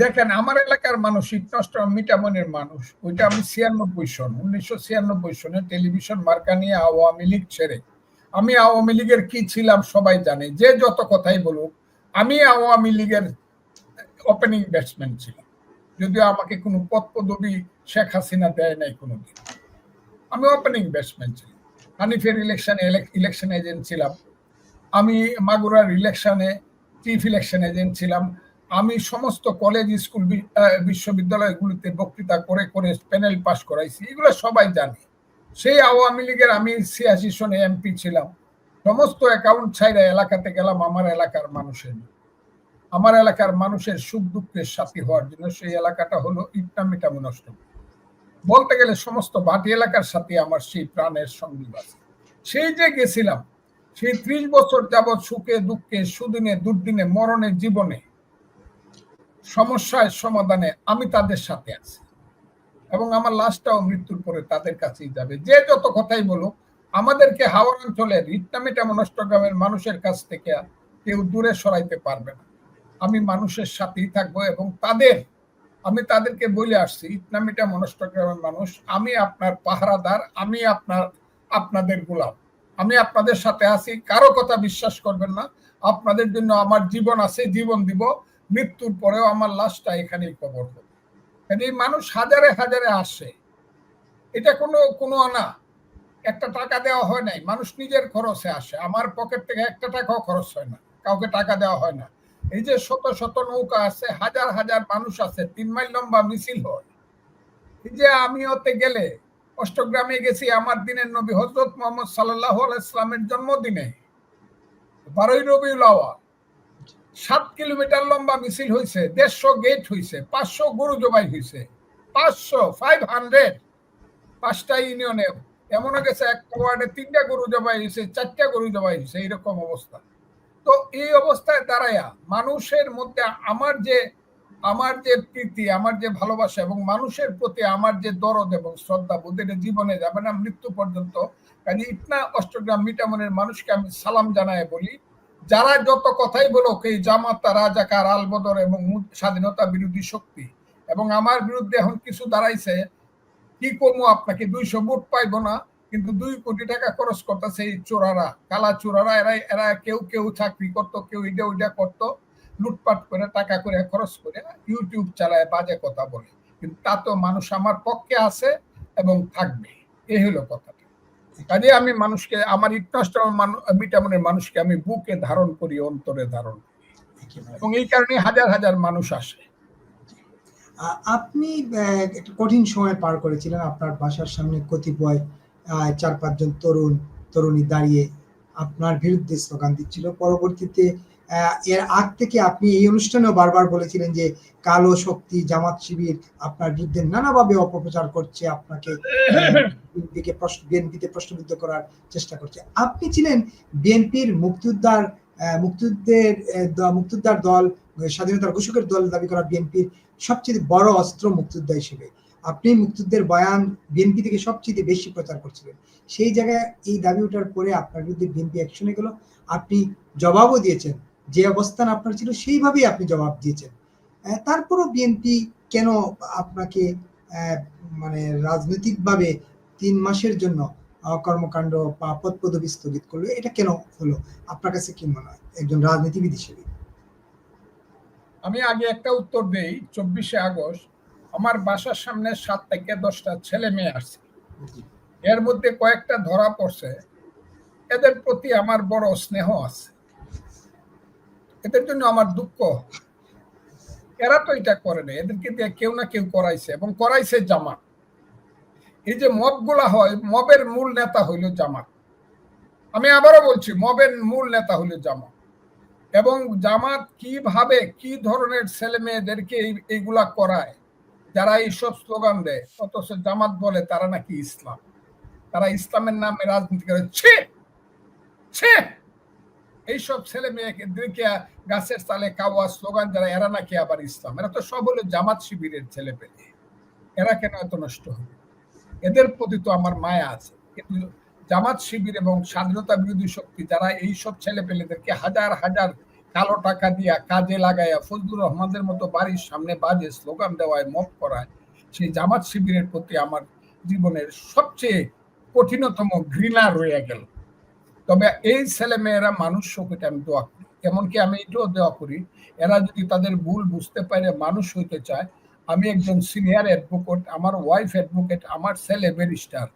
দেখেন, আমার এলাকার মানুষ ইটনষ্ট মিটামনের মানুষ। ওইটা আমি ছিয়ানব্বই সন, উনিশশো ছিয়ানব্বই সনে টেলিভিশন মার্কা নিয়ে আওয়ামী লীগ ছেড়ে। আমি আওয়ামী লীগের কি ছিলাম সবাই জানে, যে যত কথাই বলুক, আমি আওয়ামী লীগের ওপেনিং ব্যাটসম্যান ছিলাম। যদিও আমাকে কোনো পদ পদবি শেখ হাসিনা দেয় নাই কোনোদিন। আমি ওপেনিং ব্যাটসম্যান ছিলাম। হানিফের ইলেকশনে ইলেকশন এজেন্ট ছিলাম। আমি মাগুরার ইলেকশনে চিফ ইলেকশন এজেন্ট ছিলাম। আমি সমস্ত কলেজ স্কুল বিশ্ববিদ্যালয়গুলিতে বক্তৃতা করে করে প্যানেল পাস করাইছি। এগুলো সবাই জানে। সেই আওয়ামী লীগের আমি ছিয়াশি সনে এমপি ছিলাম। সমস্ত অ্যাকাউন্ট ছাইরা এলাকাতে গেলাম আমার এলাকার মানুষের। আমার এলাকার মানুষের সুখ দুঃখের সাথী হওয়ার জন্য সেই এলাকাটা হলো ইটনামিটামু নষ্ট। বলতে গেলে সমস্ত বাটি এলাকার সাথে আমার সেই প্রাণের সঙ্গী আছে। সেই যে গেছিলাম, সেই ত্রিশ বছর যাবৎ সুখে, দুঃখে, সুদিনে, দুর্দিনে, মরণে, জীবনে সমস্যার সমাধানে আমি তাদের সাথে আছি। এবং আমার লাশটাও মৃত্যুর পরে তাদের কাছেই যাবে। যে যত কথাই বলো আমাদেরকে হাওড় অঞ্চলের ইটনামিটা মনষ্টগ্রামের মানুষের কাছ থেকে কেউ দূরে সরাইতে পারবে না। আমি মানুষের সাথেই থাকব এবং তাদের, আমি তাদেরকে বলে আসছি, ইটনামিটা মনষ্টগ্রামের মানুষ, আমি আপনার পাহারাদার, আমি আপনার, আপনাদের গোলাম। আমি আপনাদের সাথে আছি, কারও কথা বিশ্বাস করবেন না। আপনাদের জন্য আমার জীবন আছে, জীবন দিব। মৃত্যুর পরেও আমার লাশটা এখানেই কবর হবে এই মানুষ হাজারে হাজারে আসে। এটা কোনো কোনো না। একটা টাকা দেওয়া হয় নাই। মানুষ নিজের খরচে আসে। আমার পকেট থেকে একটা টাকাও খরচ হয় না। কাউকে টাকা দেওয়া হয় না। এই যে শত শত নৌকা আছে, হাজার হাজার মানুষ আছে, তিন মাইল লম্বা মিছিল হয়। এই যে আমি ওতে গেলে, অষ্টগ্রামে গেছি আমার দিনের নবী হজরত মোহাম্মদ সাল্লাহ ইসলামের জন্মদিনে। বারোই রবিউল আওয়াল। সাত কিলোমিটার লম্বা মিছিল হয়েছে দেড়শো গেট হয়েছে পাঁচশো গরু জবাই হয়েছে পাঁচশো ফাইভ হান্ড্রেড পাঁচটা ইউনিয়নে এমনও গেছে, একটা ওয়ার্ডে তিনটা গরু জবাই হয়েছে চারটা গরু জবাই হয়েছে এইরকম অবস্থা। তো এই অবস্থায় দাঁড়ায়া, মানুষের মধ্যে আমার যে আমার যে প্রীতি, আমার যে ভালোবাসা এবং মানুষের প্রতি আমার যে দরদ এবং শ্রদ্ধা বুদ্ধের জীবনে যাবে না, মৃত্যু পর্যন্ত। কাজে ইটনা অষ্টগ্রাম মিটামনের মানুষকে আমি সালাম জানায় বলি যারা যত কথাই বলো এই জামাতা, রাজাকার, আলবদর এবং স্বাধীনতা বিরোধী শক্তি। এবং আমার বিরুদ্ধে এখন কিছু দাঁড়াইছে, কি করব আপনাকে? দুইশো ভোট পাইবো না, কিন্তু দুই কোটি টাকা খরচ করতেছে এই চোরারা, কালা চোরারা। এরা এরা কেউ কেউ চাকরি করতো, কেউ ইডা ওইটা করতো, লুটপাট করে, টাকা করে, খরচ করে, ইউটিউব চালায়, বাজে কথা বলে। কিন্তু তা তো মানুষ আমার পক্ষে আছে এবং থাকবে। এই হলো কথাটা কাজে আমি মানুষকে আমার ইটনষ্ট মিটামনের মানুষকে আমি বুকে ধারণ করি অন্তরে ধারণ এবং এই কারণে হাজার হাজার মানুষ আসে। আপনি একটা কঠিন সময় পার করেছিলেন আপনার বাসার সামনে কতিপয় চার পাঁচজন তরুণ তরুণী দাঁড়িয়ে আপনার বিরুদ্ধে স্লোগান দিচ্ছিল। পরবর্তীতে এর আগ থেকে আপনি এই অনুষ্ঠানেও বারবার বলেছিলেন যে কালো শক্তি জামাত শিবির আপনার বিরুদ্ধে নানাভাবে অপপ্রচার করছে আপনাকে বিএনপিকে প্রশ্ন বিএনপিতে প্রশ্নবিদ্ধ করার চেষ্টা করছে। আপনি ছিলেন বিএনপির মুক্তিযোদ্ধার মুক্তিযুদ্ধের মুক্তিযোদ্ধার দল স্বাধীনতার ঘোষকের দল দাবি করা বিএনপির সবচেয়ে বড় অস্ত্র মুক্তিযোদ্ধা হিসেবে। আপনি মুক্তিযুদ্ধের বয়ান বিএনপি থেকে সবচেয়ে বেশি প্রচার করছিলেন। সেই জায়গায় এই দাবি ওঠার পরে আপনার বিরুদ্ধে বিএনপি অ্যাকশনে গেল আপনি জবাবও দিয়েছেন যে অবস্থান আপনার ছিল সেইভাবেই আপনি জবাব দিয়েছেন। তারপরও বিএনপি কেন আপনাকে মানে রাজনৈতিকভাবে তিন মাসের জন্য কর্মকাণ্ড বা পদ পদবি স্থগিত করল এটা কেন হলো? আপনার কাছে কি মনে হয়? একজন রাজনীতিবিদ হিসেবে। আমি আগে একটা উত্তর দেই চব্বিশে আগস্ট আমার বাসার সামনে সাত থেকে দশটা ছেলে মেয়ে আসছে। এর মধ্যে কয়েকটা ধরা পড়ছে। এদের প্রতি আমার বড় স্নেহ আছে। এদের জন্য আমার দুঃখ। এরা তো এটা করে না, এদেরকে দিয়ে কেউ না কেউ করাইছে এবং করাইছে জামাত। এই যে মবগুলা হয়, মবের মূল নেতা হইল জামাত। আমি আবারও বলছি, মবের মূল নেতা হইল জামাত। এবং জামাত কীভাবে, কি ধরনের ছেলে মেয়েদেরকে এইগুলা করায়, যারা এইসব স্লোগান দেয়, অথচ জামাত বলে তারা নাকি ইসলাম। তারা ইসলামের নামে রাজনীতি করে, ছে! ছে! এইসব ছেলে মেয়েদেরকে গাছের তালে কাওয়া স্লোগান যারা এরা নাকি আবার ইসলাম? এরা তো সব হলো জামাত শিবিরের ছেলে পেলে এরা কেন এত নষ্ট হবে? এদের প্রতি তো আমার মায়া আছে। কিন্তু জামাত শিবির এবং স্বাধীনতা বিরোধী শক্তি যারা এইসব ছেলে পেলেদেরকে হাজার হাজার কালো টাকা দিয়া কাজে লাগাইয়া ফজলুর রহমানদের মতো বাড়ির সামনে বাজে স্লোগান দেওয়ায় মপ করায়, সেই জামাত শিবিরের প্রতি আমার জীবনের সবচেয়ে কঠিনতম ঘৃণা রয়ে গেল। তবে এই ছেলে মেয়েরা মানুষ শোকেটা আমি দোয়া করি। এমনকি আমি এটাও দোয়া করি, এরা যদি তাদের ভুল বুঝতে পারে, মানুষ হইতে চায়, আমি একজন সিনিয়র অ্যাডভোকেট আমার ওয়াইফ অ্যাডভোকেট আমার ছেলে ব্যারিস্টার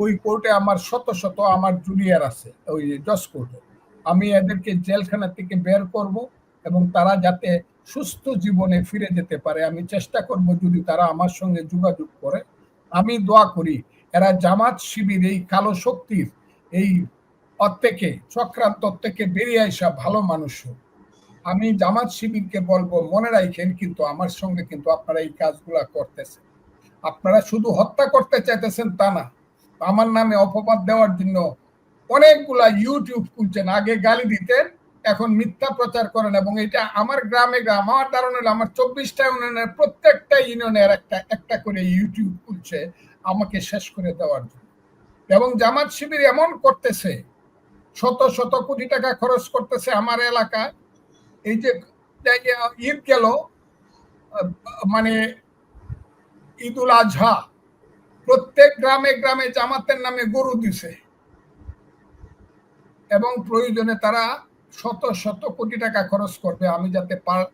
ওই কোর্টে আমার শত শত আমার জুনিয়র আছে, ওই জজ কোর্টে আমি এদেরকে জেলখানা থেকে বের করব এবং তারা যাতে সুস্থ জীবনে ফিরে যেতে পারে। আমি চেষ্টা করব যদি তারা আমার সঙ্গে যোগাযোগ করে। আমি দোয়া করি, এরা জামাত শিবির, এই কালো শক্তির, এই থেকে চক্রান্ত থেকে বেরিয়ে আসা ভালো মানুষ। আমি জামাত শিবিরকে বলব, মনে রাখেন কিন্তু আমার সঙ্গে কিন্তু আপনারা এই কাজগুলা করতেছেন। আপনারা শুধু হত্যা করতে চাইতেছেন তা না, আমার নামে অপবাদ দেওয়ার জন্য অনেকগুলা ইউটিউব খুলছেন। আগে গালি দিতেন, এখন মিথ্যা প্রচার করেন এবং এটা আমার গ্রামে গ্রাম, আমার ধারণা হলো আমার চব্বিশটা ইউনিয়নের প্রত্যেকটা ইউনিয়নের একটা একটা করে ইউটিউব খুলছে আমাকে শেষ করে দেওয়ার জন্য। এবং জামাত শিবির এমন করতেছে শত শত কোটি টাকা খরচ করতেছে আমার এলাকায়। এই যে ঈদ গেল মানে ঈদুল আজহা, প্রত্যেক গ্রামে গ্রামে জামাতের নামে গরু দিছে। এবং প্রয়োজনে তারা শত শত কোটি টাকা খরচ করবে। আমি যাতে পার-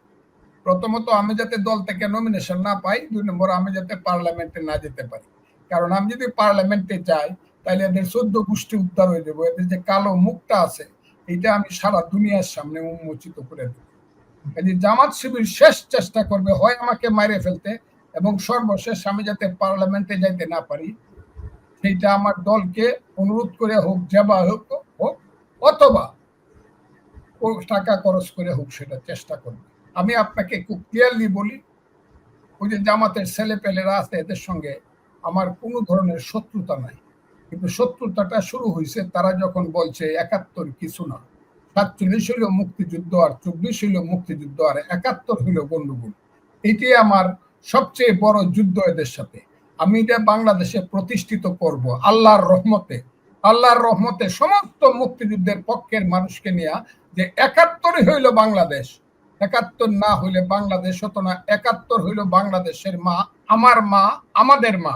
প্রথমত আমি যাতে দল থেকে নমিনেশন না পাই, দুই নম্বর আমি যাতে পার্লামেন্টে না যেতে পারি। কারণ আমি যদি পার্লামেন্টে যাই তাহলে এদের চোদ্দ গোষ্ঠী উদ্ধার হয়ে যাব। এদের যে কালো মুখটা আছে এটা আমি সারা দুনিয়ার সামনে উন্মোচিত করে দেবো। জামাত শিবির শেষ চেষ্টা করবে, হয় আমাকে মারে ফেলতে এবং সর্বশেষ আমি যাতে পার্লামেন্টে যাইতে না পারি, সেইটা আমার দলকে অনুরোধ করে হোক, যেবা হোক হোক, অথবা টাকা খরচ করে হোক, সেটা চেষ্টা করবে। আমি আপনাকে খুব ক্লিয়ারলি বলি, ওই যে জামাতের ছেলে পেলেরা আছে, এদের সঙ্গে আমার কোনো ধরনের শত্রুতা নাই। কিন্তু শত্রুতাটা শুরু হয়েছে, তারা যখন বলছে একাত্তর কিছু না, সাতচল্লিশ হইল মুক্তিযুদ্ধ আর চব্বিশ হইল মুক্তিযুদ্ধ আর একাত্তর হইল গন্ডগোল এটি আমার সবচেয়ে বড় যুদ্ধ এদের সাথে। আমি এটা বাংলাদেশে প্রতিষ্ঠিত করব আল্লাহর রহমতে। আল্লাহর রহমতে সমস্ত মুক্তিযুদ্ধের পক্ষের মানুষকে নিয়ে যে একাত্তরই হইল বাংলাদেশ, একাত্তর না হইলে বাংলাদেশ হতো না, একাত্তর হইল বাংলাদেশের মা, আমার মা, আমাদের মা।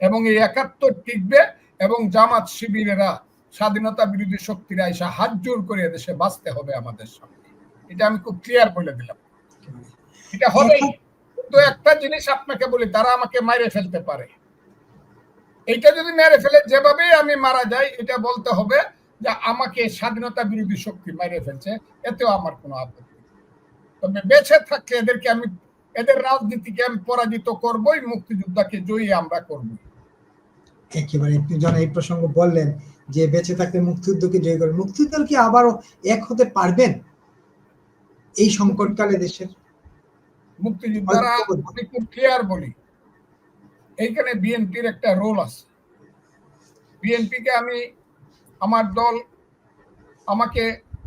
এবং এই একাত্তর টিকবে এবং জামাত শিবিরেরা স্বাধীনতা বিরোধী শক্তিরা এসে হাত জোর করে দেশে বাঁচতে হবে আমাদের সামনে। এটা আমি খুব ক্লিয়ার বলে দিলাম। এটা হবে কিন্তু একটা জিনিস আপনাকে বলি, তারা আমাকে মারে ফেলতে পারে। এইটা যদি মেরে ফেলে, যেভাবেই আমি মারা যাই, এটা বলতে হবে যে আমাকে স্বাধীনতা বিরোধী শক্তি মেরে ফেলছে, এতেও আমার কোনো আপত্তি। তবে বেঁচে থাকলে এদেরকে আমি, এদের রাজনীতিকে আমি পরাজিত করবই, মুক্তিযোদ্ধাকে জয়ী আমরা করব একেবারে যখন এই প্রসঙ্গ বললেন যে বেঁচে থাকতে মুক্তিযুদ্ধকে জয় করে মুক্তিযুদ্ধ কি আবারও এক হতে পারবেন? এই সংকটকালে দেশের মুক্তিযোদ্ধারা আমি খুব ক্লিয়ার বলি। এইখানে বিএনপির একটা রোল আছে। বিএনপিকে আমি আমার দল আমাকে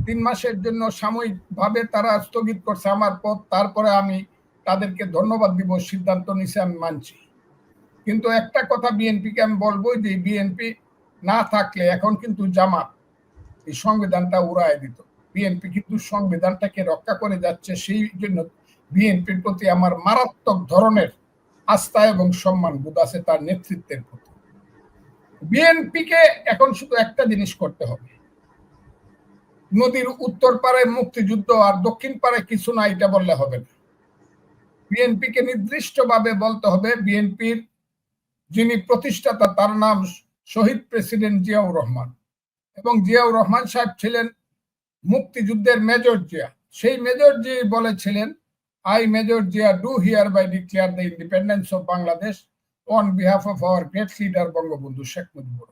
তিন মাসের জন্য সাময়িকভাবে তারা স্থগিত করছে আমার পথ তারপরে আমি তাদেরকে ধন্যবাদ দিব সিদ্ধান্ত নিছে আমি মানছি। কিন্তু একটা কথা বিএনপিকে আমি বলব যে বিএনপি না থাকলে এখন কিন্তু জামাত এই সংবিধানটা উড়ায় দিত। বিএনপি কিন্তু সংবিধানটাকে রক্ষা করে যাচ্ছে সেই জন্য বিএনপির প্রতি আমার মারাত্মক ধরনের আস্থা এবং সম্মান বোধ আছে তার নেতৃত্বের প্রতি। বিএনপিকে এখন শুধু একটা জিনিস করতে হবে। নদীর উত্তর পারে মুক্তিযুদ্ধ আর দক্ষিণ পারে কিছু না, এটা বললে হবে না। বিএনপিকে নির্দিষ্টভাবে বলতে হবে, বিএনপির যিনি প্রতিষ্ঠাতা তার নাম শহীদ প্রেসিডেন্ট জিয়াউর রহমান। এবং জিয়াউর রহমান সাহেব ছিলেন মুক্তিযুদ্ধের মেজর জিয়া। সেই মেজর জি বলেছিলেন I, Major Jia, do hereby declare the independence of Bangladesh on behalf of our great leader Bangabandhu Sheikh Mujibur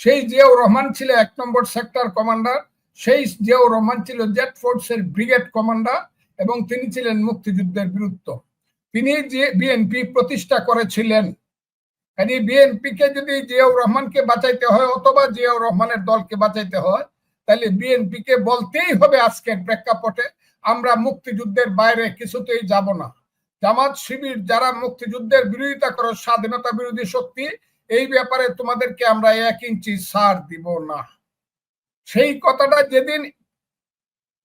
সেই জিয়াউর রহমান ছিল এক নম্বর সেক্টর কমান্ডার। সেই জিয়াউর রহমান ছিল জেট ফোর্সের ব্রিগেড কমান্ডার এবং তিনি ছিলেন মুক্তিযুদ্ধের বিরুদ্ধ। তিনি যে বিএনপি প্রতিষ্ঠা করেছিলেন বিএনপিকে যদি জিয়াউর রহমানকে বাঁচাইতে হয় অথবা জিয়াউর রহমানের দলকে বাঁচাইতে হয়, তাহলে বিএনপিকে বলতেই হবে আজকের প্রেক্ষাপটে, আমরা মুক্তিযুদ্ধের বাইরে কিছুতেই যাব না। জামাত শিবির যারা মুক্তিযুদ্ধের বিরোধিতা করো, স্বাধীনতা বিরোধী শক্তি, এই ব্যাপারে তোমাদেরকে আমরা এক ইঞ্চি সার দিব না। সেই কথাটা যেদিন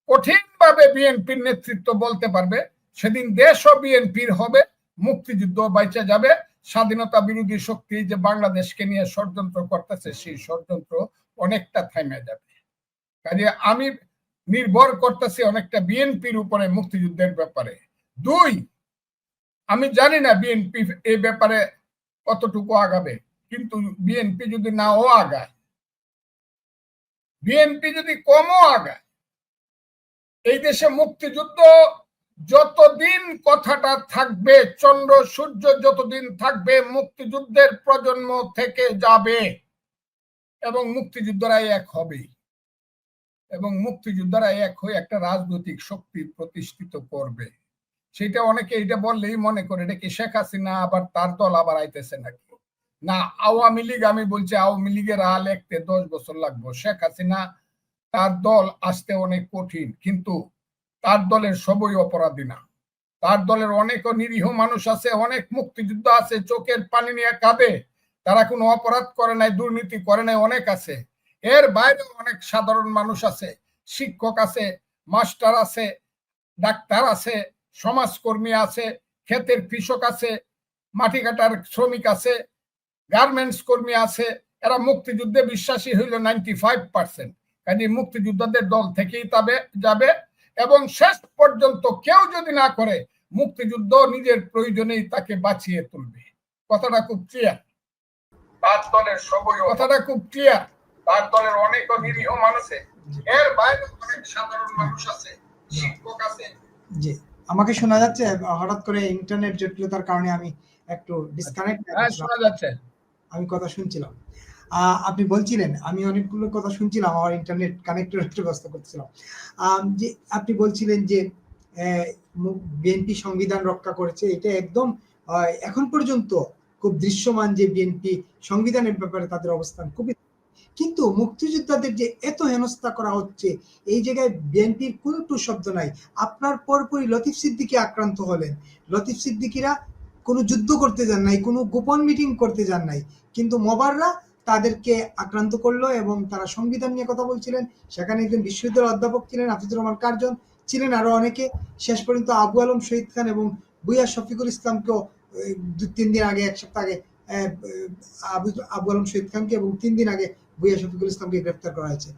কঠিন নিশ্চিতভাবে বিএনপির নেতৃত্ব বলতে পারবে, সেদিন দেশও বিএনপির হবে মুক্তিযুদ্ধ বাইচা যাবে। স্বাধীনতা বিরোধী শক্তি যে বাংলাদেশকে নিয়ে ষড়যন্ত্র করতেছে, সেই ষড়যন্ত্র অনেকটা থেমে যাবে। কাজে আমি নির্ভর করতেছি অনেকটা বিএনপির উপরে মুক্তিযুদ্ধের ব্যাপারে। দুই, আমি জানি না বিএনপি এই ব্যাপারে কতটুকু আগাবে, কিন্তু বিএনপি যদি নাও আগায়, বিএনপি যদি কমও আগায়, এই দেশে মুক্তিযুদ্ধ যতদিন কথাটা থাকবে, চন্দ্র, সূর্য যতদিন থাকবে, মুক্তিযুদ্ধের প্রজন্ম থেকে যাবে এবং মুক্তিযুদ্ধরা এক হবেই এবং মুক্তিযোদ্ধারা এক হয়ে একটা রাজনৈতিক শক্তি প্রতিষ্ঠিত করবে। সেটা অনেকে এটা বললেই মনে করে, এটা কি শেখ হাসিনা আবার তার দল আবার আইতেছে নাকি? না, আওয়ামী লীগ, আমি বলছি আওয়ামী লীগের আল একতে দশ বছর লাগবে। শেখ হাসিনা তার দল আসতে অনেক কঠিন, কিন্তু তার দলের সবই অপরাধী না। তার দলের অনেক নিরীহ মানুষ আছে, অনেক মুক্তিযুদ্ধ আছে, চোখের পানি নিয়ে কাঁদে। তারা কোনো অপরাধ করে নাই, দুর্নীতি করে নাই, অনেক আছে। এর বাইরে অনেক সাধারণ মানুষ আছে, শিক্ষক আছে, মাস্টার আছে, ডাক্তার আছে, সমাজকর্মী আছে, ক্ষেতের কৃষক আছে, মাটি কাটার শ্রমিক আছে, গার্মেন্টস কর্মী আছে। এরা মুক্তিযুদ্ধে বিশ্বাসী হইল নাইনটি ফাইভ পার্সেন্ট কাজে মুক্তিযোদ্ধাদের দল থেকেই তবে যাবে। এবং শেষ পর্যন্ত কেউ যদি না করে মুক্তিযুদ্ধ নিজের প্রয়োজনেই তাকে বাঁচিয়ে তুলবে। কথাটা খুব ক্লিয়ার তার দলের সবই কথাটা খুব ক্লিয়ার তার দলের অনেক নিরীহ মানুষ এর বাইরে অনেক সাধারণ মানুষ আছে শিক্ষক আছে। জি। আমাকে শোনা যাচ্ছে হঠাৎ করে ইন্টারনেট জটিলতার কারণে আমি একটু ডিসকানেক্ট হ্যাঁ শোনা যাচ্ছে। আমি কথা শুনছিলাম। আপনি বলছিলেন, আমি অনেকগুলো কথা শুনছিলাম, আমার ইন্টারনেট কানেক্টের একটু ব্যবস্থা করছিলাম যে আপনি বলছিলেন যে বিএনপি সংবিধান রক্ষা করেছে, এটা একদম এখন পর্যন্ত খুব দৃশ্যমান যে বিএনপি সংবিধানের ব্যাপারে তাদের অবস্থান খুবই কিন্তু মুক্তিযোদ্ধাদের যে এত হেনস্থা করা হচ্ছে, এই জায়গায় বিএনপির কোনো টু শব্দ নাই। আপনার পরপরই লতিফ সিদ্দিকি আক্রান্ত হলেন। লতিফ সিদ্দিকিরা কোনো যুদ্ধ করতে যান নাই, কোনো গোপন মিটিং করতে যান নাই। কিন্তু মোবাররা তাদেরকে আক্রান্ত করল এবং তারা সংবিধান নিয়ে কথা বলছিলেন। সেখানে একজন বিশ্ববিদ্যালয়ের অধ্যাপক ছিলেন হাফিজুর রহমান কার্জন ছিলেন আরও অনেকে। শেষ পর্যন্ত আবু আলম শহীদ খান এবং বুয়া শফিকুল ইসলামকেও দু, তিন দিন আগে, এক সপ্তাহ আগে আবু আলম শহীদ খানকে এবং তিন দিন আগে বুয়া শফিকুল ইসলামকে গ্রেফতার করা হয়েছে।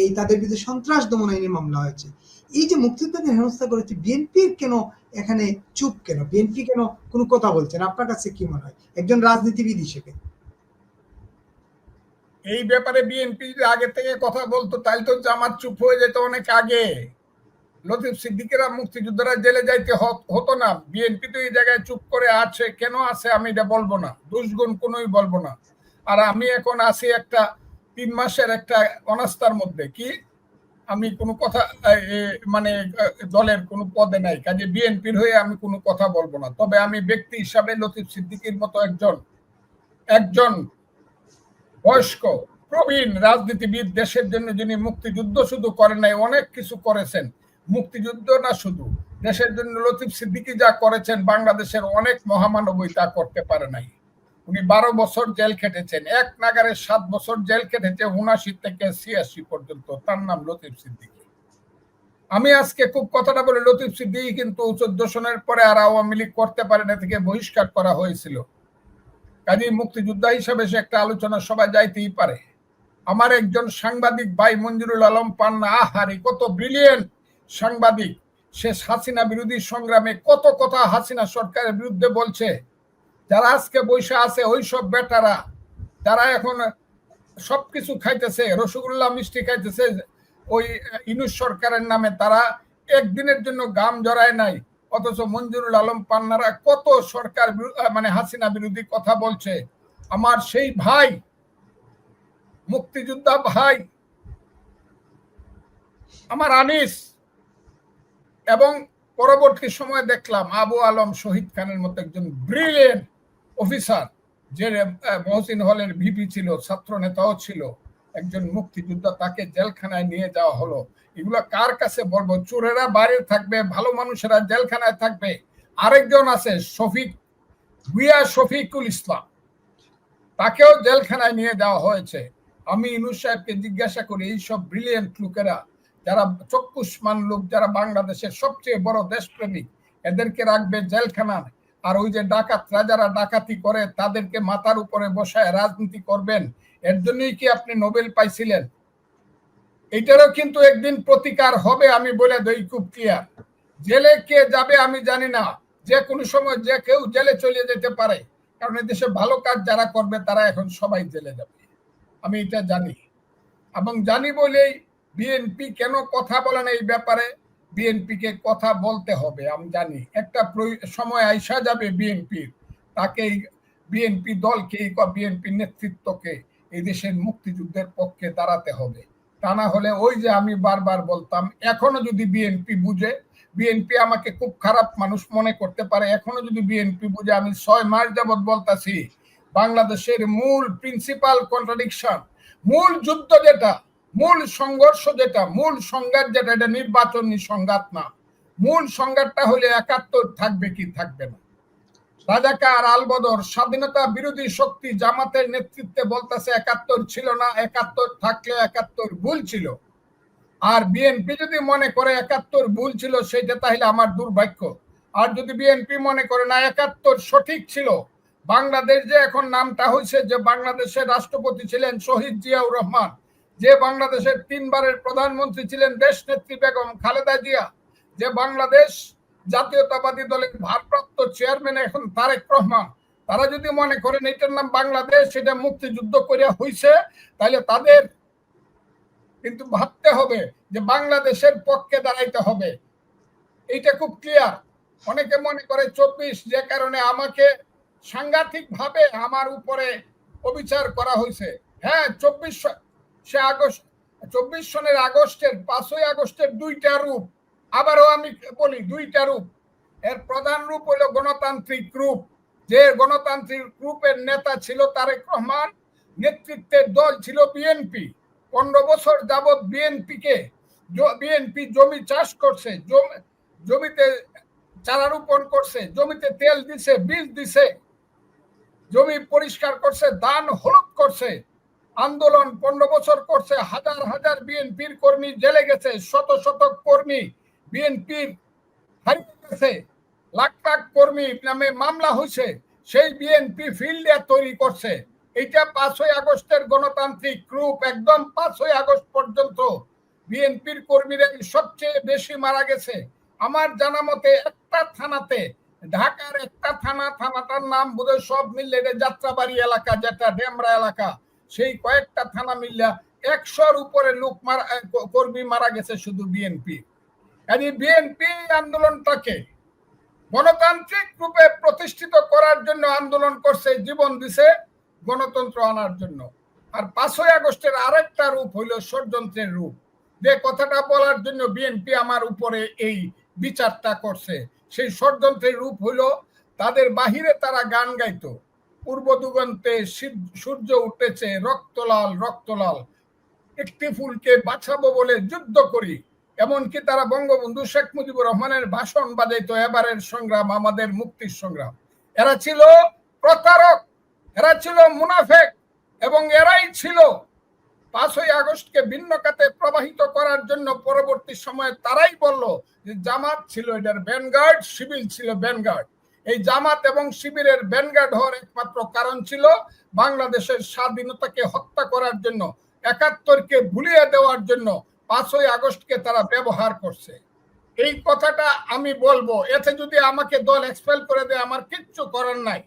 এই তাদের বিরুদ্ধে সন্ত্রাস দমন আইনে মামলা হয়েছে। এই যে মুক্তিযোদ্ধাদের হেনস্থা করেছে, বিএনপির কেন এখানে চুপ কেন? বিএনপি কেন কোনো কথা বলছেন আপনার কাছে কি মনে হয়? একজন রাজনীতিবিদ হিসেবে। এই ব্যাপারে বিএনপি আগে থেকে কথা বলতো তাহলে তো জামাত চুপ হয়ে যেত অনেক আগে। লতিফ সিদ্দিকেরা মুক্তিযোদ্ধারা জেলে যাইতে হতো না। বিএনপি তো এই জায়গায় চুপ করে আছে। কেন আছে আমি এটা বলব না। দুষ্গুণ কোনোই বলব না। আর আমি এখন আছি একটা তিন মাসের একটা অনাস্থার মধ্যে। কি? আমি কোনো কথা মানে দলের কোনো পদে নাই। কাজে বিএনপির হয়ে আমি কোনো কথা বলব না। তবে আমি ব্যক্তি হিসাবে লতিফ সিদ্দিকির মতো একজন একজন বয়স্ক, প্রবীণ রাজনীতিবিদ দেশের জন্য যিনি মুক্তিযুদ্ধ শুধু করেন নাই, অনেক কিছু করেছেন। মুক্তিযুদ্ধ না শুধু, দেশের জন্য লতিফ সিদ্দিকী যা করেছেন, বাংলাদেশের অনেক মহামানবই তা করতে পারে নাই। উনি বারো বছর জেল খেটেছেন, এক নাগারে সাত বছর জেল খেটেছে উনাশি থেকে ছিয়াশি পর্যন্ত, তার নাম লতিফ সিদ্দিকী। আমি আজকে খুব কথাটা বলি, লতিফ সিদ্দিকী কিন্তু চোদ্দ সনের পরে আর আওয়ামী লীগ করতে পারে না থেকে বহিষ্কার করা হয়েছিল। কাজী মুক্তিযোদ্ধা হিসাবে সে একটা আলোচনা সবাই যাইতেই পারে। আমার একজন সাংবাদিক ভাই মঞ্জুরুল আলম পান্না আহারি কত ব্রিলিয়েন্ট সাংবাদিক। সে হাসিনা বিরোধী সংগ্রামে কত কথা হাসিনা সরকারের বিরুদ্ধে বলছে। যারা আজকে বৈশা আছে ওই সব বেটারা যারা এখন সবকিছু খাইতেছে, রসগোল্লা মিষ্টি খাইতেছে, ওই ইনুস সরকারের নামে তারা একদিনের জন্য গাম জড়ায় নাই। অথচ মঞ্জুরুল আলম পান্নারা কত সরকার মানে হাসিনা বিরোধী কথা বলছে। আমার সেই ভাই, মুক্তিযোদ্ধা ভাই, আমার আনিস, এবং পরবর্তী সময় দেখলাম আবু আলম শহীদ খানের মতো একজন ব্রিলিয়েন্ট অফিসার যে মহসিন হলের ভিপি ছিল ছাত্র নেতাও ছিল। একজন মুক্তিযোদ্ধা তাকে জেলখানায় নিয়ে যাওয়া হলো। এগুলো কার কাছে বলব? চোরেরা বাইরে থাকবে, ভালো মানুষেরা জেলখানায় থাকবে। আরেকজন আছে, শফিক গুয়া শফিকুল ইসলাম। তাকেও জেলখানায় নিয়ে যাওয়া হয়েছে। আমি ইনুস সাহেবকে জিজ্ঞাসা করি এইসব ব্রিলিয়েন্ট লোকেরা, যারা চক্ষুষ্মান লোক, যারা বাংলাদেশের সবচেয়ে বড় দেশপ্রেমিক, এদেরকে রাখবে জেলখানায়। আর ওই যে ডাকাতরা যারা ডাকাতি করে, তাদেরকে মাথার উপরে বসায় রাজনীতি করবেন। এর জন্যই কি আপনি নোবেল পাইছিলেন? এটারও কিন্তু একদিন প্রতিকার হবে, আমি বলে দেই খুব ক্লিয়ার জেলে কে যাবে আমি জানি না। যে কোনো সময় যে কেউ জেলে চলে যেতে পারে। কারণ এই দেশে ভালো কাজ যারা করবে, তারা এখন সবাই জেলে যাবে। আমি এটা জানি। এবং জানি বলেই বিএনপি কেন কথা বলে না এই ব্যাপারে? বিএনপি কে কথা বলতে হবে, আমি জানি। একটা সময় আইসা যাবে বিএনপির। তাকে বিএনপি দলকে বিএনপি নেতৃত্বকে এই দেশের মুক্তিযুদ্ধের পক্ষে দাঁড়াতে হবে। তা না হলে ওই যে আমি বারবার বলতাম, এখনও যদি বিএনপি বুঝে বিএনপি আমাকে খুব খারাপ মানুষ মনে করতে পারে, এখনও যদি বিএনপি বুঝে, আমি ছয় মাস যাবৎ বলতাছি, বাংলাদেশের মূল প্রিন্সিপাল কন্ট্রাডিকশন মূল যুদ্ধ যেটা, মূল সংঘর্ষ যেটা, মূল সংঘাত যেটা, এটা নির্বাচনী সংঘাত না। মূল সংঘাতটা হলে একাত্তর থাকবে কি থাকবে না। রাজাকার আলবদর স্বাধীনতা বিরোধী শক্তি জামাতের নেতৃত্বে বলতেছে একাত্তর ছিল না, একাত্তর থাকলে একাত্তর ভুল ছিল। আর বিএনপি যদি মনে করে একাত্তর ভুল ছিল সেটা তাহলে আমার দুর্ভাগ্য। আর যদি বিএনপি মনে করে না, একাত্তর সঠিক ছিল, বাংলাদেশ যে এখন নামটা হয়েছে, যে বাংলাদেশের রাষ্ট্রপতি ছিলেন শহীদ জিয়াউর রহমান, যে বাংলাদেশের তিনবারের প্রধানমন্ত্রী ছিলেন দেশ নেত্রী বেগম খালেদা জিয়া, যে বাংলাদেশ জাতীয়তাবাদী দলের ভারপ্রাপ্ত চেয়ারম্যান এখন তারেক রহমান। তারা যদি মনে করেন এটার নাম বাংলাদেশ, সেটা মুক্তিযুদ্ধ করিয়া হইছে তাহলে তাদের কিন্তু ভাবতে হবে যে বাংলাদেশের পক্ষে দাঁড়াইতে হবে। এইটা খুব ক্লিয়ার অনেকে মনে করে, চব্বিশ, যে কারণে আমাকে সাংঘাতিক ভাবে আমার উপরে অবিচার করা হয়েছে হ্যাঁ চব্বিশ সে আগস্ট, চব্বিশ সনের আগস্টের পাঁচই আগস্টের দুইটা রূপ। আবারও আমি বলি, দুইটা রূপ। এর প্রধান রূপ হলো গণতান্ত্রিক রূপ। যে গণতান্ত্রিক রূপের নেতা ছিল তারেক রহমান, নেতৃত্বের দল ছিল বিএনপি। পনেরো বছর যাবৎ বিএনপি কে বিএনপি জমি চাষ করছে, জমি- জমিতে চারা রোপণ করছে, জমিতে তেল দিছে, বীজ দিছে, জমি পরিষ্কার করছে দান হলুদ করছে। আন্দোলন পনেরো বছর করছে, হাজার হাজার বিএনপির কর্মী জেলে গেছে, শত শত কর্মী বিএনপির গেছে লাখ লাখ কর্মী নামে মামলা হয়েছে, সেই বিএনপি ফিল্ডে তৈরি করছে। এইটা পাঁচই আগস্টের গণতান্ত্রিক রূপ, একদম পাঁচই আগস্ট পর্যন্ত বিএনপির কর্মীরা সবচেয়ে বেশি মারা গেছে। আমার জানা মতে একটা থানাতে, ঢাকার একটা থানা, থানাটার নাম বোধহয় সব মিললে এটা যাত্রাবাড়ি এলাকা, যেটা ডেমরা এলাকা, সেই কয়েকটা থানা মিললা একশোর উপরে লোক মারা কর্মী মারা গেছে শুধু বিএনপি। কাজে বিএনপি আন্দোলনটাকে গণতান্ত্রিক রূপে প্রতিষ্ঠিত করার জন্য আন্দোলন করছে, জীবন দিছে গণতন্ত্র আনার জন্য। আর পাঁচই আগস্টের আরেকটা রূপ হইল ষড়যন্ত্রের রূপ। যে কথাটা বলার জন্য বিএনপি আমার উপরে এই বিচারটা করছে। সেই ষড়যন্ত্রের রূপ হইল তাদের বাহিরে তারা গান গাইত। পূর্ব দুগন্তে সূর্য- সূর্য উঠেছে রক্তলাল রক্তলাল। একটি ফুলকে বাঁচাবো বলে যুদ্ধ করি। এমনকি তারা বঙ্গবন্ধু শেখ মুজিবুর রহমানের ভাষণ বাজাইতো এবারের সংগ্রাম, আমাদের মুক্তির সংগ্রাম। এরা ছিল প্রতারক, এরা ছিল মুনাফেক এবং এরাই ছিল পাঁচই আগস্টকে ভিন্ন খাতে প্রবাহিত করার জন্য পরবর্তী সময়ে তারাই বলল যে জামাত ছিল এটার ব্যানগার্ড শিবির ছিল ব্যানগার্ড এই জামাত এবং শিবিরের ব্যানগার্ড হওয়ার একমাত্র কারণ ছিল বাংলাদেশের স্বাধীনতাকে হত্যা করার জন্য, একাত্তরকে ভুলিয়ে দেওয়ার জন্য পাঁচই আগস্টকে তারা ব্যবহার করছে। এই কথাটা আমি বলব, এতে যদি আমাকে দল এক্সপেল করে দেয়, আমার কিচ্ছু করার নাই।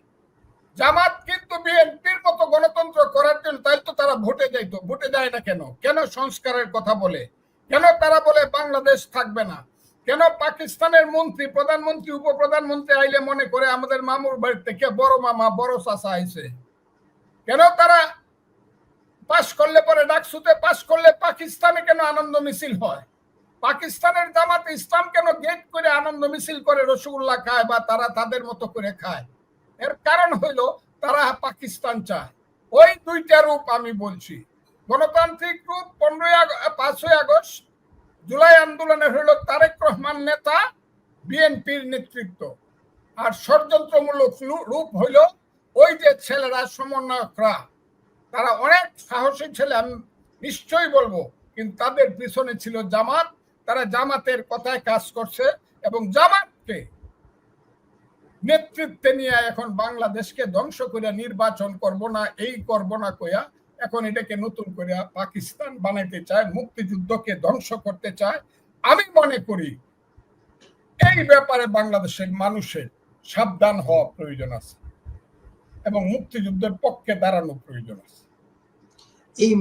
জামাত কিন্তু বিএনপির মতো গণতন্ত্র করার জন্য তাহলে তো তারা ভোটে যাইতো, ভোটে যায় না কেন? কেন সংস্কারের কথা বলে? কেন তারা বলে বাংলাদেশ থাকবে না? কেন পাকিস্তানের মন্ত্রী, প্রধানমন্ত্রী, উপপ্রধানমন্ত্রী আইলে মনে করে আমাদের মামুর বাড়ি থেকে বড় মামা, বড় চাষা আইছে? কেন তারা পাশ করলে পরে ডাকসুতে পাশ করলে পাকিস্তানে কেন আনন্দ মিছিল হয়? পাকিস্তানের জামাত ইসলাম কেন গেট করে আনন্দ মিছিল করে রসগোল্লা খায় বা তারা তাদের মতো করে খায়? এর কারণ হইল তারা পাকিস্তান চায়। ওই দুইটা রূপ আমি বলছি। গণতান্ত্রিক রূপ পনেরোই পাঁচই আগস্ট, জুলাই আন্দোলনে হইল তারেক রহমান নেতা, বিএনপির নেতৃত্ব। আর ষড়যন্ত্রমূলক রূপ হইল ওই যে ছেলেরা, সমন্বয়করা। তারা অনেক সাহসী ছেলে, আমি নিশ্চয়ই বলব, কিন্তু তাদের পিছনে ছিল জামাত। তারা জামাতের কথায় কাজ করছে এবং জামাতকে নেতৃত্বে নিয়ে এখন বাংলাদেশকে ধ্বংস করে নির্বাচন করব না, এই করব না কইয়া এখন এটাকে নতুন করে পাকিস্তান বানাইতে চায়, মুক্তিযুদ্ধকে ধ্বংস করতে চায়। আমি মনে করি এই ব্যাপারে বাংলাদেশের মানুষের সাবধান হওয়া প্রয়োজন আছে এবং মুক্তিযুদ্ধের পক্ষে দাঁড়ানো প্রয়োজন আছে। এই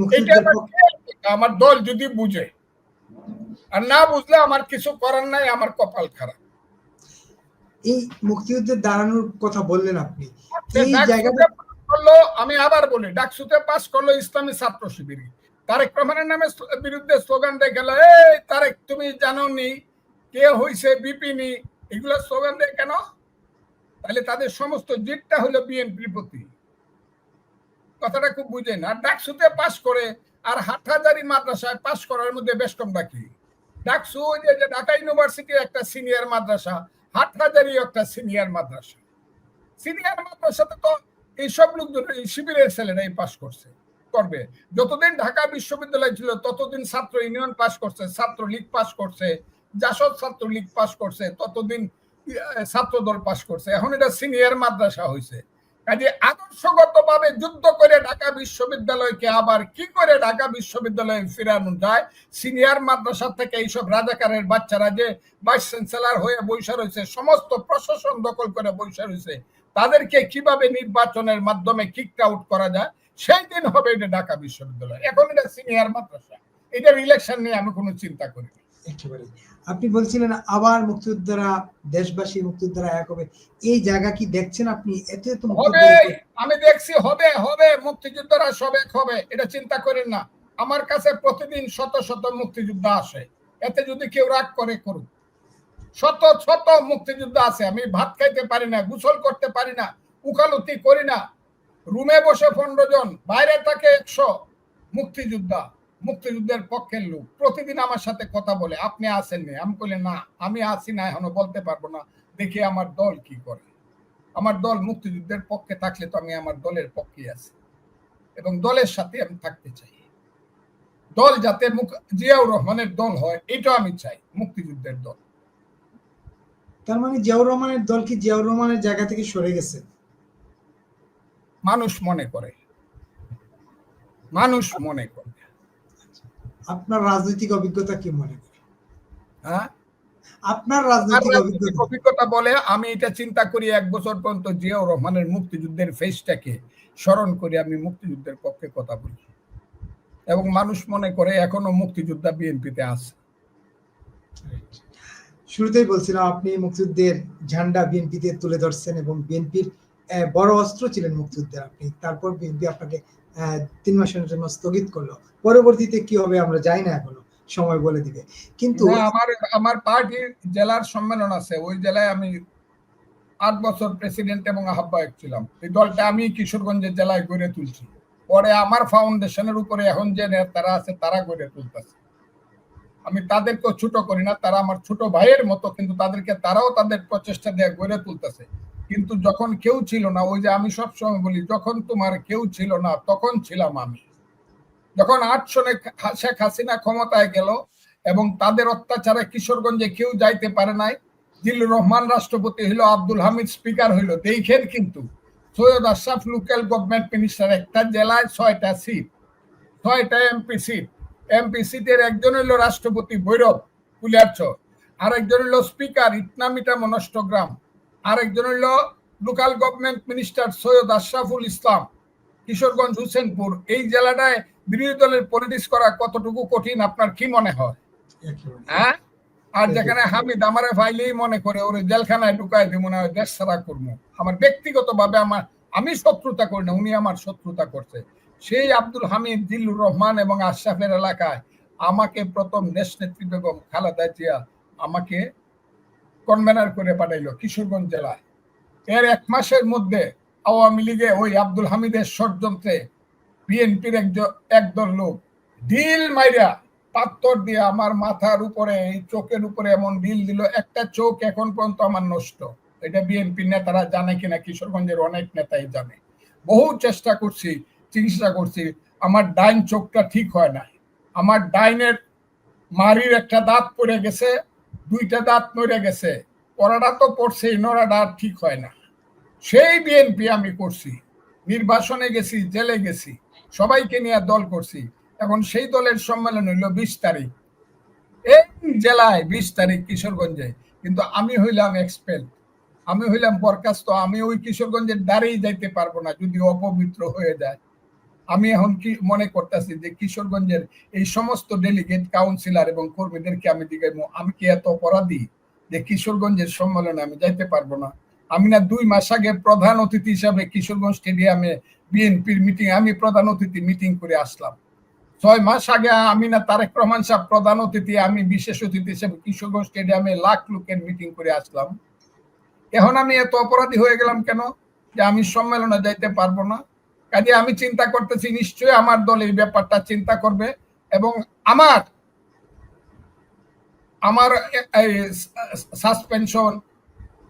আমার দল যদি বুঝে। আর না বুঝলে আমার কিছু করার নাই আমার কপাল খারাপ। এই মুক্তিযুদ্ধের দাঁড়ানোর কথা বললেন আপনি। এই জায়গাটা পাস করল আমি আবার বলি ডাকসুতে পাস করল ইসলামী ছাত্র শিবির। তারেক রহমানের নামে বিরুদ্ধে স্লোগান দিয়ে গেল এই তারেক তুমি জানো নি কে হইছে বিপিনি? এগুলো স্লোগান দেয় কেন? তাহলে তাদের সমস্ত জিতটা হলো বিএনপির প্রতি। কথাটা খুব বুঝেন আর ডাকসুতে পাস করে আর হাটহাজারি মাদ্রাসায় পাস করার মধ্যে বেশ কম ডাকি ডাকসু যে ঢাকা ইউনিভার্সিটি একটা সিনিয়র মাদ্রাসা হাটহাজারি একটা সিনিয়র মাদ্রাসা। সিনিয়র মাদ্রাসাতে তো এইসব লোকজন, এই শিবিরের ছেলেরাই পাস করছে, করবে। যতদিন ঢাকা বিশ্ববিদ্যালয় ছিল, ততদিন ছাত্র ইউনিয়ন পাস করছে ছাত্র লীগ পাস করছে, জাসদ ছাত্র লীগ পাস করছে, ততদিন ছাত্র দল পাস করছে। এখন এটা সিনিয়র মাদ্রাসা হয়েছে কাজে আদর্শগতভাবে যুদ্ধ করে ঢাকা বিশ্ববিদ্যালয়কে আবার কি করে ঢাকা বিশ্ববিদ্যালয়ে ফিরানো যায়? সিনিয়র মাদ্রাসা থেকে এইসব রাজাকারের বাচ্চারা যে ভাইস চ্যান্সেলর হয়ে বৈশা রয়েছে, সমস্ত প্রশাসন দখল করে বৈশা রয়েছে, তাদেরকে কীভাবে নির্বাচনের মাধ্যমে কিক আউট করা যায়? সেই দিন হবে এটা ঢাকা বিশ্ববিদ্যালয়। এখন এটা সিনিয়র মাদ্রাসা। এটার ইলেকশন নিয়ে আমি কোনো চিন্তা করি না। একেবারে আপনি বলছিলেন আবার মুক্তিযোদ্ধারা, দেশবাসী মুক্তিযোদ্ধারা এক হবে। এই জায়গা কি দেখছেন আপনি? এত এত হবে, আমি দেখছি, হবে হবে, মুক্তিযোদ্ধারা সবে হবে, এটা চিন্তা করেন না। আমার কাছে প্রতিদিন শত শত মুক্তিযোদ্ধা আসে, এতে যদি কেউ রাগ করে, করুক। শত শত মুক্তিযোদ্ধা আছে, আমি ভাত খাইতে পারি না, গোসল করতে পারি না, উকালতি করি না। রুমে বসে পনেরো জন, বাইরে থাকে একশো মুক্তিযোদ্ধা। মুক্তিযুদ্ধের পক্ষের লোক। প্রতিদিন আমার সাথে কথা বলে আপনি আসেননি আমি বলি না আমি আসি না এখনও বলতে পারব না। দেখি আমার দল কি করে। আমার দল মুক্তিযুদ্ধের পক্ষে থাকলে তো আমি আমার দলের পক্ষে আছি। এবং দলের সাথে আমি থাকতে চাই। দল যাতে জিয়াউর রহমানের দল হয় এটা আমি চাই মুক্তিযুদ্ধের দল। তার মানে জিয়াউর রহমানের দল কি জিয়াউর রহমানের জায়গা থেকে সরে গেছে? মানুষ মনে করে। মানুষ মনে করে। আপনার রাজনৈতিক অভিজ্ঞতা কি মনে করে? হ্যাঁ? আপনার রাজনৈতিক অভিজ্ঞতা। বলে আমি এটা চিন্তা করি এক বছর পর্যন্ত জিয়াউর রহমানের মুক্তিযুদ্ধের ফেসটাকে স্মরণ করে আমি মুক্তিযুদ্ধের পক্ষে কথা বলি এবং মানুষ মনে করে এখনও মুক্তিযোদ্ধা বিএনপিতে আছে। শুরুতেই বলছিলাম আপনি মুক্তিযুদ্ধের ঝান্ডা বিএনপিতে তুলে ধরছেন এবং বিএনপির বড় অস্ত্র ছিলেন মুক্তিযুদ্ধের আপনি। তারপর বিএনপি আপনাকে তিন মাসের জন্য স্থগিত করল। পরবর্তীতে কি হবে আমরা জানি না এখনও। সময় বলে দিবে। কিন্তু আমার আমার পার্টির জেলার সম্মেলন আছে। ওই জেলায় আমি আট বছর প্রেসিডেন্ট এবং আহ্বায়ক ছিলাম। এই দলটা আমি কিশোরগঞ্জের জেলায় গড়ে তুলছি। পরে আমার ফাউন্ডেশনের উপরে এখন যে নেতারা আছে, তারা গড়ে তুলতেছে। আমি তাদেরকেও ছোট করি না, তারা আমার ছোট ভাইয়ের মতো, কিন্তু তাদেরকে তারাও তাদের প্রচেষ্টা দিয়ে গড়ে তুলতেছে। কিন্তু যখন কেউ ছিল না, ওই যে আমি সবসময় বলি, যখন তোমার কেউ ছিল না, তখন ছিলাম আমি। যখন আট সনে শেখ হাসিনা ক্ষমতায় গেল এবং তাদের অত্যাচারে কিশোরগঞ্জে কেউ যাইতে পারে নাই, জিল্লুর রহমান রাষ্ট্রপতি হইল, আব্দুল হামিদ স্পিকার হইল, দেখেন কিন্তু Syed Ashraf local government minister একটা জেলায় ছয়টা সিট, ছয়টা এমপি সিট। এমপি সিটের একজন হইল রাষ্ট্রপতি ভৈরব কুলিয়ারচর আরেকজন হইল স্পিকার ইটনামিটা মনষ্টগ্রাম আরেকজন হইল local government minister Syed Ashraful Islam Kishoreganj Hossainpur. এই জেলাটায় বিরোধী দলের পলিটিক্স করা কতটুকু কঠিন আপনার কি মনে হয়? হ্যাঁ? আর যেখানে হামিদ আমারে ফাইলেই মনে করে ওরে জেলখানায় ঢুকাই দিব মনে হয় দেশ ছাড়া করব। আমার ব্যক্তিগত ভাবে আমার আমি শত্রুতা করি না উনি আমার শত্রুতা করছে। সেই আব্দুল হামিদ জিল্লুর রহমান এবং আশরাফের এলাকায় আমাকে প্রথম দেশ নেত্রী বেগম খালেদা জিয়া আমাকে কনভেনার করে পাঠাইলো কিশোরগঞ্জ জেলায়। এর এক মাসের মধ্যে আওয়ামী লীগে ওই আব্দুল হামিদের ষড়যন্ত্রে বিএনপির একদল লোক ডিল মাইরা পাত্তর দিয়ে আমার মাথার উপরে, এই চোখের উপরে এমন ডিল দিল, একটা চোখ এখন পর্যন্ত আমার নষ্ট। এটা বিএনপির নেতারা জানে কিনা, কিশোরগঞ্জের অনেক নেতাই জানে। বহু চেষ্টা করছি, চিকিৎসা করছি, আমার ডাইন চোখটা ঠিক হয় না আমার ডাইনের মারির একটা দাঁত পড়ে গেছে দুইটা দাঁত নড়ে গেছে। পড়াটা তো পড়ছেই, নড়াটা ঠিক হয় না। সেই বিএনপি আমি করছি। নির্বাসনে গেছি, জেলে গেছি। সবাইকে নিয়ে দল করছি। এখন সেই দলের সম্মেলন হইল বিশ তারিখ। এই জেলায় বিশ তারিখ কিশোরগঞ্জে। কিন্তু আমি হইলাম এক্সপেল আমি হইলাম বরখাস্ত আমি ওই কিশোরগঞ্জের দ্বারেই যাইতে পারব না, যদি অপবিত্র হয়ে যায়। আমি এখন কি মনে করতেছি যে কিশোরগঞ্জের এই সমস্ত ডেলিগেট কাউন্সিলর এবং কর্মীদেরকে আমি দিকে আমি কি এত অপরাধী যে কিশোরগঞ্জের সম্মেলনে আমি যাইতে পারব না? আমি না দুই মাস আগে প্রধান অতিথি হিসাবে কিশোরগঞ্জ স্টেডিয়ামে বিএনপির মিটিং আমি প্রধান অতিথি মিটিং করে আসলাম। ছয় মাস আগে আমি না তারেক রহমান সাহেব প্রধান অতিথি, আমি বিশেষ অতিথি হিসেবে কিশোরগঞ্জ স্টেডিয়ামে লাখ লোকের মিটিং করে আসলাম। এখন আমি এত অপরাধী হয়ে গেলাম কেন? যে আমি সম্মেলনে যাইতে পারব না? কাজে আমি চিন্তা করতেছি, নিশ্চয়ই আমার দল এই ব্যাপারটা চিন্তা করবে এবং আমার আমার সাসপেনশন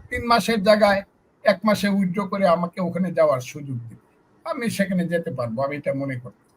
তিন মাসের জায়গায় এক মাসে উইথড্র করে আমাকে ওখানে যাওয়ার সুযোগ দিবে। আমি সেখানে যেতে পারব, আমি এটা মনে করি